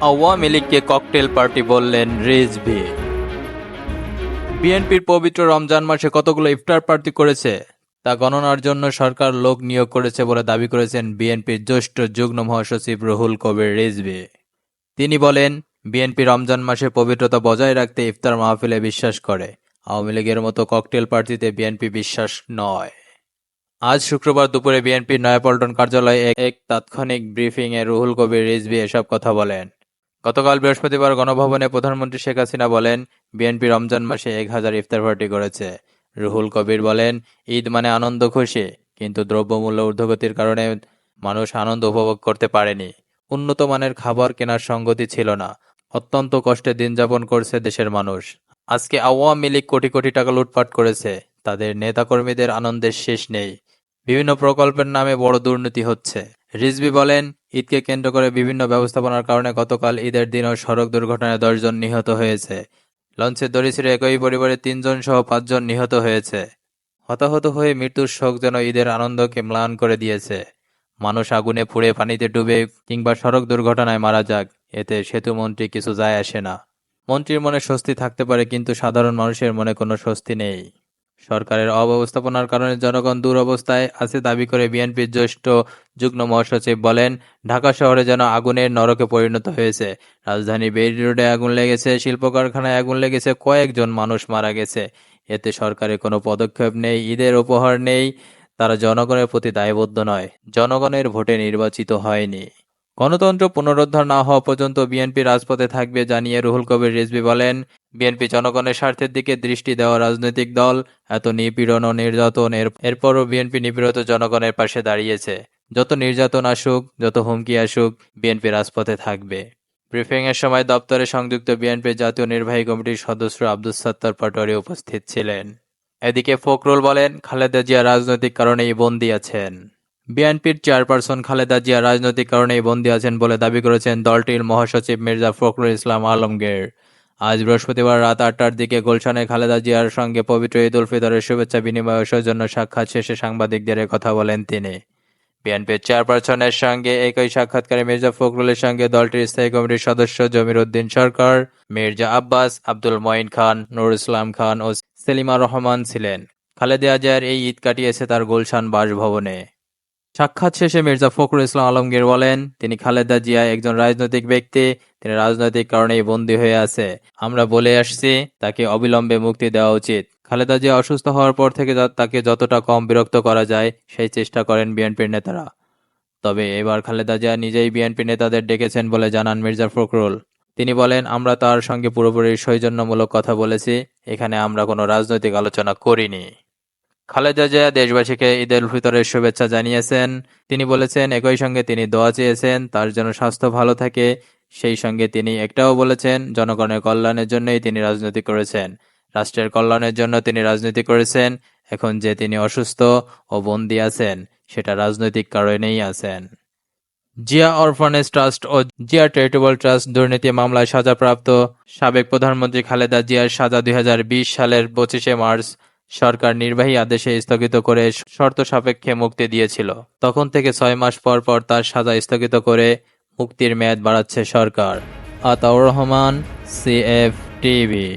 আওয়ামী লীগকে cocktail party বললেন রিজভি। বিএনপির পবিত্র রমজান মাসে কতগুলো ইফতার পার্টি করেছে, তা গণনার জন্য সরকার লোক নিয়োগ করেছে বলে দাবি করেছেন বিএনপির জ্যেষ্ঠ যুগ্ম মহাসচিব রুহুল কবির রিজভি। তিনি বলেন, বিএনপি রমজান মাসে পবিত্রতা বজায় রাখতে ইফতার মাহফিলে বিশ্বাস করে, আওয়ামী লীগের মতো ককটেল পার্টিতে বিএনপি বিশ্বাস নয়। আজ শুক্রবার দুপুরে বিএনপির নয়াপল্টন কার্যালয়ে এক- তাৎক্ষণিক ব্রিফিংয়ে রুহুল কবির রিজভি এসব কথা বলেন। গতকাল বৃহস্পতিবার গণভবনে প্রধানমন্ত্রী শেখ হাসিনা বলেন, বিএনপি রমজান মাসে এক হাজার ইফতার পার্টি করেছে। রুহুল কবির বলেন, ঈদ মানে আনন্দ খুশি, কিন্তু দ্রব্যমূল্য ঊর্ধ্বগতির কারণে মানুষ আনন্দ উপভোগ করতে পারেনি। উন্নত মানের খাবার কেনার সঙ্গতি ছিল না। অত্যন্ত কষ্টে দিন যাপন করছে দেশের মানুষ। আজকে আওয়ামী লীগ কোটি কোটি টাকা লুটপাট করেছে। তাদের নেতাকর্মীদের আনন্দের শেষ নেই। বিভিন্ন প্রকল্পের নামে বড় দুর্নীতি হচ্ছে। রিজভি বলেন, ঈদকে কেন্দ্র করে বিভিন্ন ব্যবস্থাপনার কারণে গতকাল ঈদের দিনও সড়ক দুর্ঘটনায় দশজন নিহত হয়েছে। লঞ্চে দড়ি ছিঁড়ে একই পরিবারের তিনজন সহ পাঁচজন নিহত হয়েছে। হতাহত হয়ে মৃত্যুর শোক যেন ঈদের আনন্দকে ম্লান করে দিয়েছে। মানুষ আগুনে পুড়ে পানিতে ডুবে কিংবা সড়ক দুর্ঘটনায় মারা যাক, এতে সেতুমন্ত্রী কিছু যায় আসে না। মন্ত্রীর মনে স্বস্তি থাকতে পারে, কিন্তু সাধারণ মানুষের মনে কোনো স্বস্তি নেই। সরকারের অব্যবস্থাপনার কারণে জনগণ দুরবস্থায় আছে দাবি করে বিএনপির জ্যেষ্ঠ যুগ্ম মহাসচিব বলেন, ঢাকা শহরে যেন আগুনের নরকে পরিণত হয়েছে। রাজধানী বেইলি রোডে আগুন লেগেছে শিল্প কারখানায় আগুন লেগেছে, কয়েকজন মানুষ মারা গেছে। এতে সরকারের কোনো পদক্ষেপ নেই, ঈদের উপহার নেই, তারা জনগণের প্রতি দায়বদ্ধ নয়। জনগণের ভোটে নির্বাচিত হয়নি। গণতন্ত্র পুনরুদ্ধার না হওয়া পর্যন্ত বিএনপি রাজপথে থাকবে জানিয়ে রুহুল কবির রিজভি বলেন বিএনপি জনগণের স্বার্থের দিকে দৃষ্টি দেওয়া রাজনৈতিক দল এত নিপীড়ন ও নির্যাতন, এর এরপরও বিএনপি নিপীড়িত জনগণের পাশে দাঁড়িয়েছে। যত নির্যাতন আসুক, যত হুমকি আসুক, বিএনপি রাজপথে থাকবে। ব্রিফিং এর সময় দপ্তরে সংযুক্ত বিএনপির জাতীয় নির্বাহী কমিটির সদস্য আব্দুল সাত্তার পাটোয়ারি উপস্থিত ছিলেন। এদিকে ফখরুল বলেন, খালেদা জিয়া রাজনৈতিক কারণেই বন্দী আছেন। বিএনপির চেয়ারপারসন খালেদা জিয়া রাজনৈতিক কারণেই বন্দী আছেন বলে দাবি করেছেন দলটির মহাসচিব মির্জা ফখরুল ইসলাম আলমগীর। আজ বৃহস্পতিবার রাত আটটার দিকে গুলশানে খালেদা জিয়ার সঙ্গে পবিত্র ঈদ উল ফিতরের শুভেচ্ছা বিনিময় সৌজন্য সাক্ষাৎ শেষে সাংবাদিকদের কথা বলেন তিনি। বিএনপির চেয়ারপারসনের সঙ্গে একই সাক্ষাৎকারে মির্জা ফখরুলের সঙ্গে দলটির স্থায়ী কমিটির সদস্য জমির উদ্দিন সরকার, মির্জা আব্বাস, আব্দুল মঈন খান, নুর ইসলাম খান ও সেলিমা রহমান ছিলেন। খালেদা জিয়ার এই ঈদ কাটিয়েছে তার গুলশান বাসভবনে। সাক্ষাৎ শেষে মির্জা ফখরুল ইসলাম আলমগীর বলেন, তিনি খালেদা জিয়া একজন রাজনৈতিক ব্যক্তি, তিনি রাজনৈতিক কারণেই বন্দী হয়ে আছে। আমরা বলে আসছি, তাকে অবিলম্বে মুক্তি দেওয়া উচিত। খালেদা জিয়া অসুস্থ হওয়ার পর থেকে তাকে যতটা কম বিরক্ত করা যায়, সেই চেষ্টা করেন বিএনপির নেতারা। তবে এবার খালেদা জিয়া নিজেই বিএনপি নেতাদের ডেকেছেন বলে জানান মির্জা ফখরুল। তিনি বলেন, আমরা তার সঙ্গে পুরোপুরি সৌজন্যমূলক কথা বলেছি, এখানে আমরা কোনো রাজনৈতিক আলোচনা করিনি। খালেদা জিয়া দেশবাসীকে ঈদ উল ফিতরের শুভেচ্ছা জানিয়েছেন। তিনি বলেছেন, একই সঙ্গে তিনি দোয়া চেয়েছেন, তার যেন স্বাস্থ্য ভালো থাকে। সেই সঙ্গে তিনি একটাও বলেছেন, জনগণের কল্যাণের জন্যই তিনি রাজনীতি করেছেন। রাষ্ট্রের কল্যাণের জন্য তিনি রাজনীতি করেছেন। এখন যে তিনি অসুস্থ ও বন্দী আছেন, সেটা রাজনৈতিক কারণেই আছেন। জিয়া অরফানেজ ট্রাস্ট ও জিয়া চ্যারিটেবল ট্রাস্ট দুর্নীতি মামলায় সাজাপ্রাপ্ত সাবেক প্রধানমন্ত্রী খালেদা জিয়ার সাজা দুই হাজার বিশ সালের পঁচিশে মার্চ সরকার নির্বাহী আদেশে স্থগিত করে শর্ত সাপেক্ষে মুক্তি দিয়েছিল। তখন থেকে ছয় মাস পর পর তার সাজা স্থগিত করে মুক্তির মেয়াদ বাড়াচ্ছে সরকার। Ataur Rahman CF TV